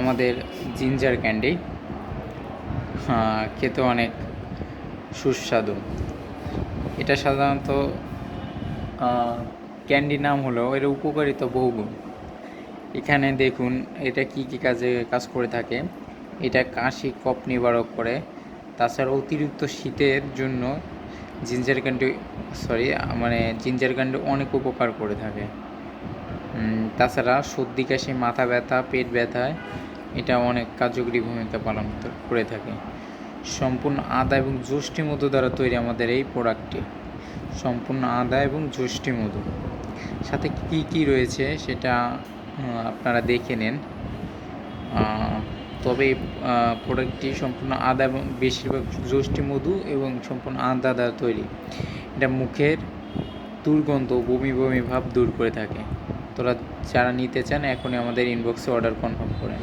আমাদের ginger candy. হ্যাঁ, খেতে অনেক সুস্বাদু। এটা সাধারণত ক্যান্ডি নাম হলো এর উপকারিতা বহুগুণ। এখানে দেখুন এটা কি কি কাজে কাজ করে থাকে। এটা কাশি কফ নিবারক করে। তাছাড়া অতিরিক্ত শীতের জন্য জিঞ্জার ক্যান্ডি সরি মানে জিঞ্জার ক্যান্ডি অনেক উপকার করে থাকে। তাছাড়া সর্দি কাশি মাথা ব্যথা পেট ব্যথায় এটা অনেক কার্যকরী ভূমিকা পালন করে থাকে। সম্পূর্ণ আদা এবং যষ্টি মধু দ্বারা তৈরি আমাদের এই প্রোডাক্টটি সম্পূর্ণ আদা এবং যষ্টি মধু। সাথে কি কি রয়েছে সেটা আপনারা দেখে নেন। তবে প্রোডাক্টটি সম্পূর্ণ আদা এবং বেশিরভাগ যষ্টি মধু এবং সম্পূর্ণ আদা দ্বারা তৈরি। এটা মুখের দুর্গন্ধ বমি বমি ভাব দূর করে থাকে। তোরা যারা নিতে চান, এখনই আমাদের ইনবক্সে অর্ডার কনফার্ম করেন